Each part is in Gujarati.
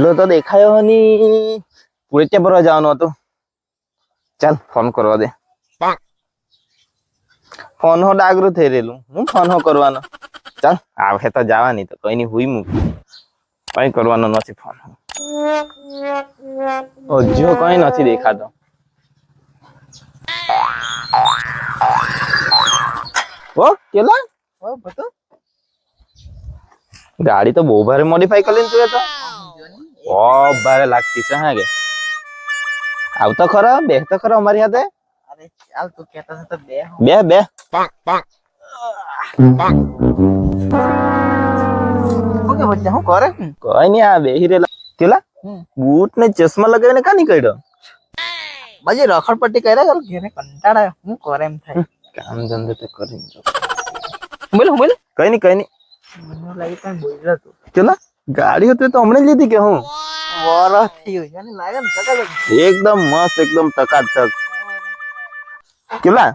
બદલો તો દેખાયો ની પુરેટિયા ભરવા જવાનું હતું. ચાલ ફોન કરવા દે. ફોન હો ડાગરું થઈ રહેલું. હું ફોન હો કરવાનો? ચાલ આવે તો જવાની તો કઈ ની હુઈ મૂકી. કઈ કરવાનો નથી ફોન હજુ કઈ નથી દેખાતો. ઓ કેલા? ઓ બતો ગાડી તો બહુ ભારે મોડિફાઈ કરી તું એ તો. ભારે લાગતી છે હા કે? આવતો ખરો બે તો ખરો અમારી હાથે? અરે ચાલ તું કહેતો હતો તો બે બે બે. હું કે બચ્ચા હું કરે? કઈ નઈ આ બેહી રહેલા. કેલા. બૂટ ને ચશ્મા લગાવીને કા નીકળ્યો? બાજી રખડપટ્ટી કર્યા કરું ઘેરે કંટાળા આવે. હું કરે એમ થાય. કામ ધંધો તો કરી બોલે બોલે. કઈ નહીં કઈ નહીં. મને લાગે પણ બોલ્યો તું કેલા? ગાડી હતી તો હમણાં જ લીધી કે હું? છે. એકદમ મસ્ત એકદમ ટકાટક. કેલા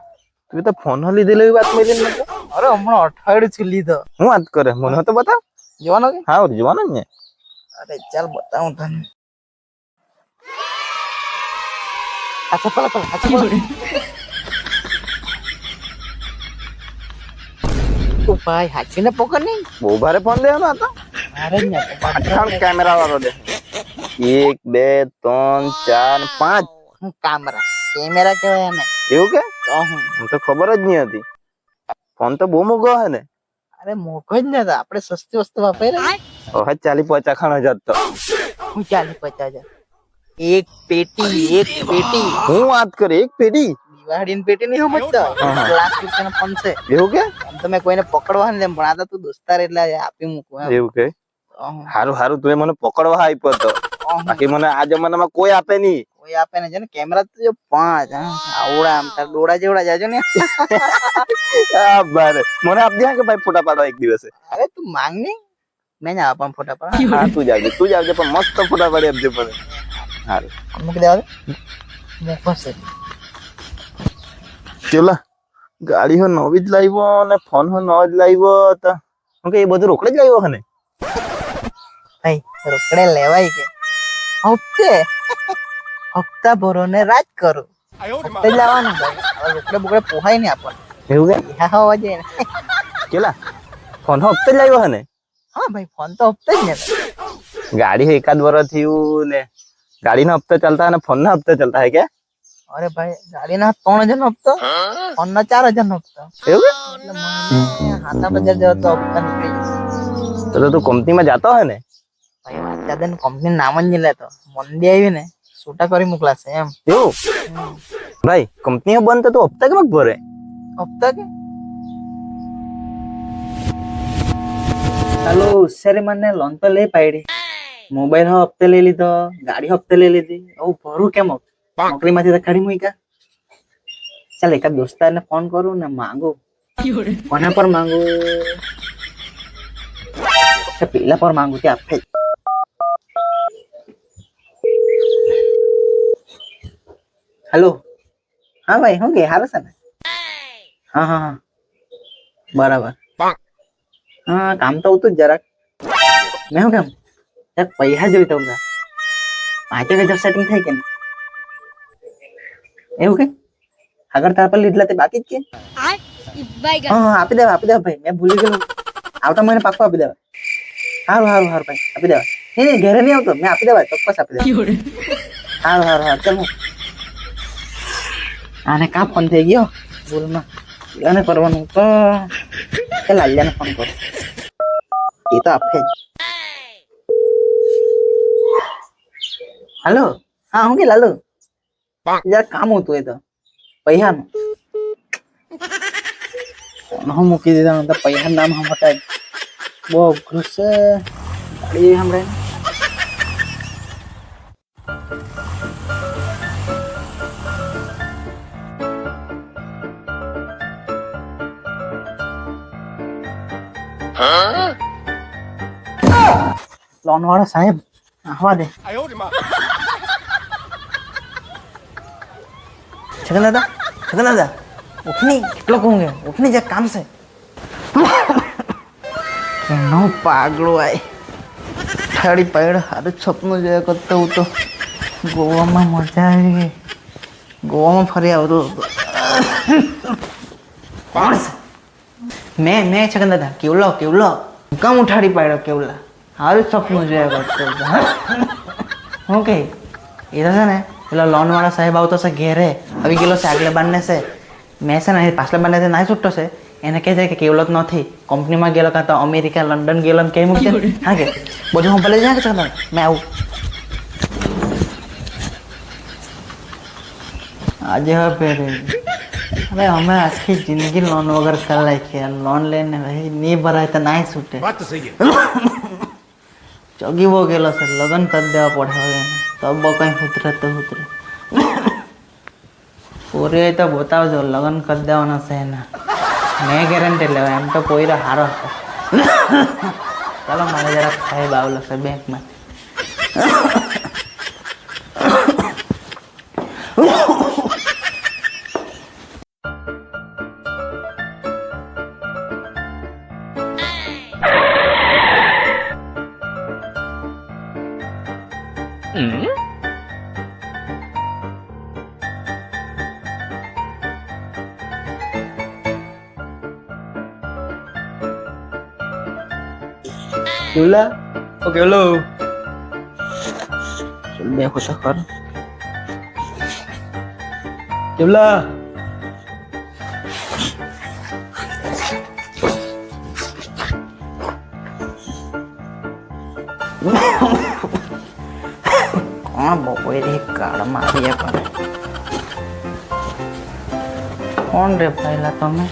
તું તો ફોન લીધેલો એવી વાત ને? અરે હમણાં અઠવાડિયું થી લીધો. હું વાત કરે? મને તો બતાવ. જોવાનો કે? હા જોવાનું ને? અરે ચાલ બતાવું તને. અચ્છા પેલા પેલા અચ્છા પેલા તું ભાઈ હાચીને પોકર નહીં? બહુ ભારે ફોન લેવાનો હતો? અરે ત્રણ કેમેરા વાળો દે. એક બે ત્રણ ચાર પાંચ. હું કામરા કેમેરા કહેવાય એને એવું કે? તો હું. તો ખબર જ નહીં હતી. ફોન તો બહુ મોગો હે ને. અરે મોઘો જ નતા આપણે સસ્તી વસ્તુ વાપરી હવે ચાલી પચાસ ખાનો જતો હું ચાલી પચાસ એક પેટી એક પેટી. હું વાત કરે એક પેઢી દિવાળી પેટી નહીં સમજતો. લાખ રૂપિયાનો ફોન છે. એવું કે? તમે કોઈને પકડવા ને પણ આ તો તું દોસ્તાર એટલે આપી મૂકું એવું કે? હારું હારું તું મને પકડવા આપ્યો હતો તો બાકી મને આ જમાનામાં કોઈ આપે નહીં. કોઈ આપે ને છે ને કેમેરા તો પાંચ આવડા આમ તાર દોડા જેવડા જાજો ને. આ બારે. મને આપ દે કે ભાઈ ફોટા પાડવા એક દિવસે? અરે તું માંગ ને મેં ના આપા ફોટા પર હા તું જાજે તું જ આવજે પણ મસ્ત ફોટા પાડી આપજે મને હારું. મૂકી દેવા દે. મૂકશે ચલા? ગાડી હો નવી જ લાવ્યો અને ફોન હો નવો જ લાવ્યો તો. હું કે એ બધું રોકડે જ લાવ્યો હને? ભાઈ રોકડે લેવાય કે? હપ્તે. હપ્તા ભરો ને રાજ કરો. હપ્તે જ લાવવાનું ભાઈ. રોકડે બોકડે પોહાય ને આપણને. એવું કે? હા હોવા જોઈએ ને. કેલા ફોન હો હપ્તે જ લાવ્યો હને? હા ભાઈ ફોન તો હપ્તે જ ને. ગાડી હો એકાદ વર્ષ થયું ને ગાડીનો હપ્તો ચાલતા અને ફોન ના હપ્તો ચાલતા હે કે? અરે ભાઈ ગાડીના ત્રણ હજાર નો હપ્તો? ફોન ના ચાર હજાર નો હપ્તો. એવું? હજાર જેવો તો હપ્તા નીકળી જશે તો તું કંપનીમાં જતો હે ને? ભાઈ અત્યારે કંપની નામ જ નહીં લેતો. મંદી આવી ને છૂટા કરી મોકલાશે એમ. એવું? ભાઈ કંપની બંધ તો તું હપ્તા કેમ ભરે? હપ્તા કે? ચાલો ઉશ્યારે મને લોન તો લઈ પાડી. મોબાઈલ હો હપ્તે લઈ લીધો ગાડી હપ્તે લઈ લીધી. આવું ભરું કેમ નોકરીમાંથી તો કાઢી મૂક્યા ચાલ એકાદ દોસ્તારને ફોન કરું ને માંગુ. કોના પર માંગુ? પેલા પર માંગુ કે આપે? હેલો. હા ભાઈ શું કે? હારો છે ને હા હા હા. બરાબર. હા કામ તો હતું જ જરાક. મેં શું કેમ? પૈસા જોઈતા તમને પાંચ હજાર સેટિંગ થાય કે નહીં? એવું કે? આગળ તાર પર લીધલા તે બાકી જ કે? હા હા, આપી દેવા આપી દેવા ભાઈ. મેં ભૂલી ગયો આવતા મહિને પાક્કો આપી દેવા. સારું હારું હારું ભાઈ આપી દેવા. નહીં નહીં ઘરે નહીં આવતો. મેં આપી દેવા ચોક્કસ આપી દેવા. હારું હારું હારું ચાલ. આને કા ફોન થઈ ગયો? ભૂલમાં. પેલાને કરવાનું તો. ચાલ લાલ્યાને ફોન કરો. એ તો આપે જ. હાલો? હા હું કે લાલુ? જરાક કામ હતું એ તો પૈસાનું ફોન હું મૂકી દીધા તો પૈસા નામ હમતા બહુ અઘરું છે ગાડી હમણાં લોન વાળા સાહેબ આવા દે છગન દાદા છગન દાદા ઉઠની કેટલો કહું કે ઉઠની જે કામ છે એનો પાગલો આય ઉઠાડી પાડ હારું સપનું જોયા કરતો હું તો ગોવામાં મજા આવી ગઈ ગોવામાં ફરી આવતો કોણ છે મેં મેં છગન દાદા કેવલો કેવલો કામ ઉઠાડી પાડ્યો કેવલા હારું સપનું જોયા કરતો હું કે એ તો છે ને એટલે લોન વાળા સાહેબ આવતો છે ઘેરે. આવી ગયેલો છે આગલે બારને છે. મેં છે ને પાછલા બારને ના છૂટતો છે. એને કહે છે કે કેવલત નથી. કંપનીમાં ગયેલો કાં તો અમેરિકા લંડન ગયેલો એમ કહી હા કે? બધું હું ભલે જ્યાં કે મેં આવું. આજે હવે અરે અમે આખી જિંદગી લોન વગર કરી નાખી. લોન લઈને ભાઈ નહીં ભરાય તો ના છૂટે. ચોગીવો ગયેલો છે. લગ્ન કરી દેવા પડે હવે એને. તો કઈ ઉતરે તો ઉતરે પૂરી તો બતાવજો, લગ્ન કરી દેવાના છે એના. મેં ગેરંટી લેવા એમ તો પોઈરો હારો હતો ચાલો મારે જરાક સાહેબ આવેલો છે બેંકમાં કેવલા ઓ કેવલો ચલ બેહો તો ખર કેવલા કોણ બપોરે કાળમાં આવ્યા કરે કોણ રે પહેલા તમે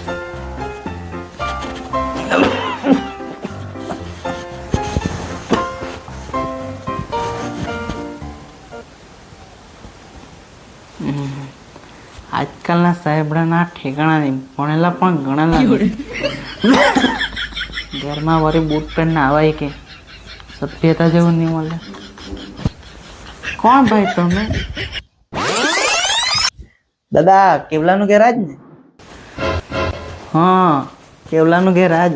આજકાલના સાહેબડાના ઠેકાણા ભણેલા પણ ઘણા લાગે ઘરમાં વળી બૂટ પહેરીને આવાય કે? સભ્યતા જેવું નહીં મળે. કોણ ભાઈ તમે? દાદા કેવલાનું ગેરાજ ને? હા કેવલાનું ગેરાજ.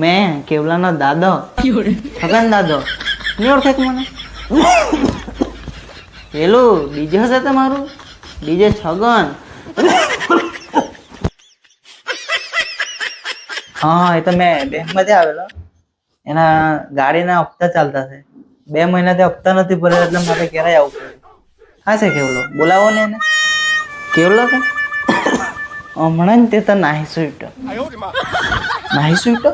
મેં કેવલાનો દાદો. છગન દાદો. નહીં ઓળખે મને? પેલું બીજું હશે તમારું? ડીજે છગન. હા, એ તો મેં બેંકમાંથી આવેલો. એના ગાડીના હપ્તા ચાલતા છે. બે મહિનાથી હપ્તા નથી ભરેલા એટલે મારે ક્યારે આવવું પડે? હા, છે કેવલો. બોલાવો ને એને. કેવલો કે? હમણાં તે તો નાહી સુઈટો. નાહી સુઈટો?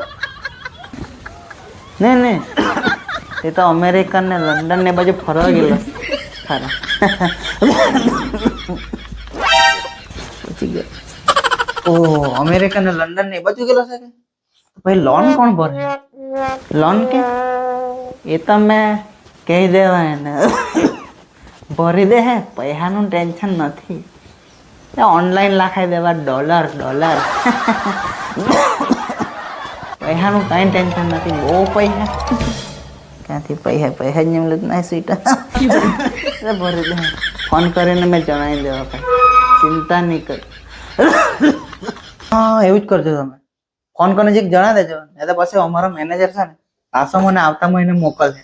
ને ને. તે તો અમેરિકન ને લંડન ને બાજુ ફરવા ગયેલો. ખરા. ઓ અમેરિકા ને લંડન ને બધું ગયેલો છે ભાઈ લોન કોણ ભરે? લોન કે? એ તમે કહી દેવા એને. ભરી દે હે, પૈસાનું ટેન્શન નથી. ઓનલાઈન લખાઈ દેવા, ડોલર ડોલર. પૈસાનું કાંઈ ટેન્શન નથી, બહુ પૈસા. ક્યાંથી પૈસા પૈસા જ એમ ના એટલે ભરી દે ફોન કરીને મેં જણાવી દેવા ભાઈ. ચિંતા નહીં કર. હા, એવું જ કરજો તમે. ફોન કરીને જે જણાવી દેજો. નહીં તો પછી અમારો મેનેજર છે ને, પાછો મને આવતા મહિને મોકલશે.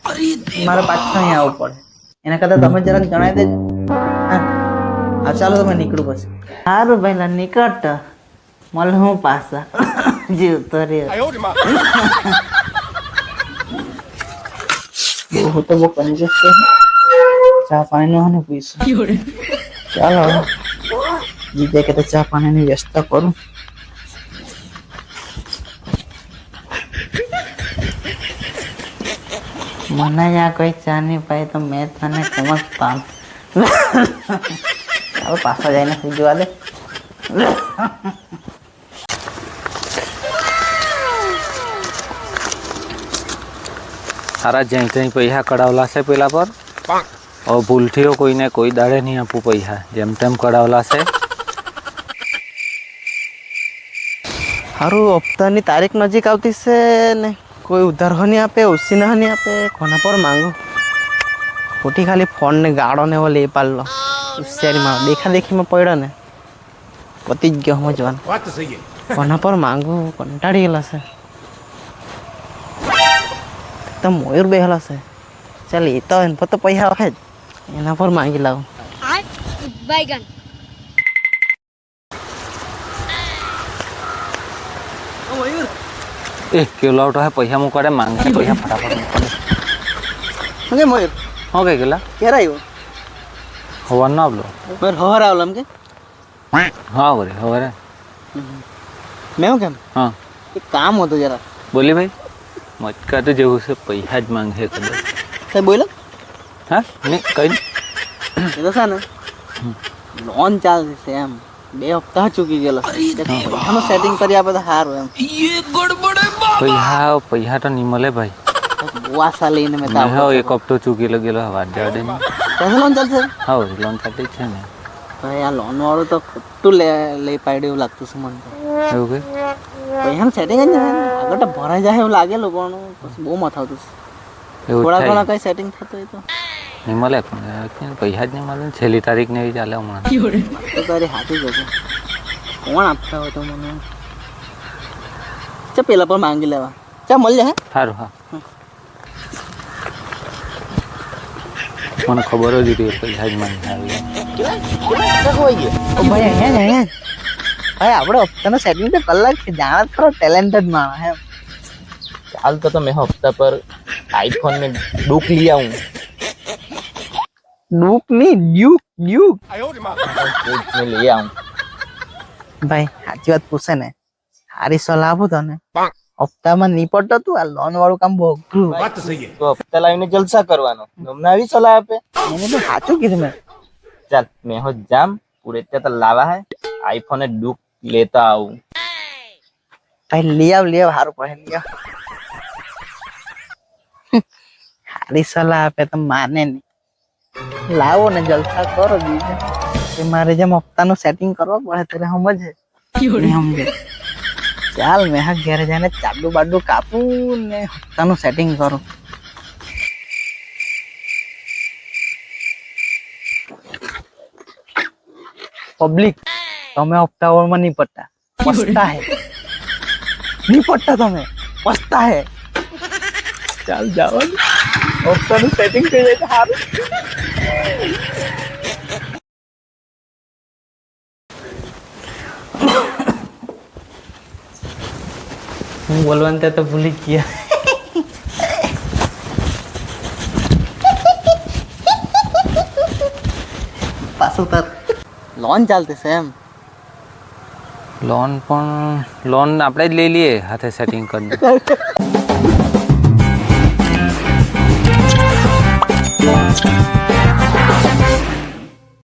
મારે પાછું અહીંયા આવવું પડે. એના કરતાં તમે જરાક જણાવી દેજો. હા. ચાલો તમે નીકળું પછી. સારું પહેલા નીકળત. મળ હું પાછા. જીવતો રહ્યો. બહુ તો બહુ કંજૂસ છે ચા પાણી નો ને પીશું ચાલો. બીજે કે ચા પાણીની વ્યવસ્થા કરું મને ત્યાં કોઈ ચા નહીં પાય તો મેં તને કેમ જ પામ હવે પાછા જઈને જવા દે સારા જ્યાં ત્યાં પૈસા કઢાવલાશે પેલા પર? ભૂલથીઓ કોઈને કોઈ દાડે નહીં આપવું પૈસા. જેમ તેમ કઢાવલાશે. સારું હપ્તાની તારીખ નજીક આવતી છે ને. કોઈ ઉધાર નહીં આપે ઉસીના નહીં આપે. કોના પર માંગો? ખોટી ખાલી ફોન ને ગાળો ને એવો લઈ પાડલો હોશિયારીમાં દેખા દેખીમાં પડ્યો ને. પતી જ ગયો સમજવાનું કોના પર માંગુ? કંટાળી ગયેલા છે. તો મયુર બેહેલો છે. ચાલ એ તો એને તો પૈસા હોય જ એના પર માંગી લાવું. બાયગન. એ કેલો આવતો હે પૈસા મુકાડે માંગે. પૈસા ફટાફટ મુકાડે. મયુર? હો કે કેલા ક્યારે આવ્યો હવારનો આવલો. બર હવાર આવલો એમ કે? હા વરે હવારે. મેં કેમ? હા. એક કામ હતું જરા. બોલી ભાઈ. મચકા તો જેવું છે પૈસા જ માંગે ખબર. સાહેબ બોલો. હા? ને કઈ. એ તો છે ને લોન ચાલશે છે એમ. બે હપ્તા ચૂકી ગયેલો પૈસાનું સેટિંગ કરી આપે તો સારું એમ. પૈસા પૈસા તો નહીં મળે ભાઈ. બહુ આશા લઈને મેં હો એક હપ્તો ચૂકી ગયેલો હવા જવા ત્યાંથી લોન ચાલશે? હા લોન સાથે જ છે ને. ભાઈ આ લોન વાળું તો ખોટું લે લઈ પાડ્યું એવું લાગતું છે મને એવું કે? પૈસાનું સેટિંગ જ નહીં. આગળ તો ભરાઈ જાય એવું લાગેલું પણ પછી બહુ મથાવતું છે. થોડા ઘણા કઈ સેટિંગ થતું હોય તો. નહીં મળે પણ પૈસા જ નહીં મળે છેલ્લી તારીખ ને એવી ચાલે હમણાં. તારી હાથી જશે કોણ આપતા હોય તો મને? ચા પેલા પણ માંગી લેવા. ચા મળી જાય સારું હા. મને ખબર જ હતી પૈસા જ માંગી આવી ગયા. ભાઈ હે ને હે આપણો હપ્તાનો તો કલાક છે. જાણે ખરો ટેલેન્ટેડ માણસ એમ. ચાલ તો તમે હપ્તા પર આઈફોન ને ડુક લઈ આવું. ડુકની ડ્યુક ડ્યુક. મેં લઈ આવું. ભાઈ સાચી વાત પૂછે ને. સારી સલાહ આપું તને. હપ્તામાં નહીં પડતો તું આ લોન વાળું કામ બહુ અઘરું. તો હપ્તા લાવીને જલસા કરવાનો. તમને આવી સલાહ આપે? મને તો સાચું કીધું મેં. ચાલ મેં હો જામ પૂરે ત્યાં તો લાવા હે. આઈફોન ને ડુક લેતા આવું. લઈ આવ લઈ આવ સારું પડે લઈ આવ. સારી સલાહ આપે તો માને નહીં. લાવો ને જલસા કરો બીજે. કે મારે જેમ હપ્તાનું સેટિંગ કરવા પડે ત્યારે સમજે સમજે. ચાલ મેં હા ઘેરે જઈને ચાડું બાડું કાપું ને હપ્તાનું સેટિંગ કરું. પબ્લિક તમે હપ્તાઓમાં નહીં પડતા પસ્તા હે નહીં પડતા તમે. પસ્તા હે ચાલ જાઓ. હપ્તાનું સેટિંગ થઈ જાય તો સારું. હું બોલવાનું ત્યાં તો ભૂલી ગયા. પાછું તાર. લોન ચાલતી છે એમ. લોન પણ લોન આપણે જ લઈ લઈએ હાથે સેટિંગ કરીને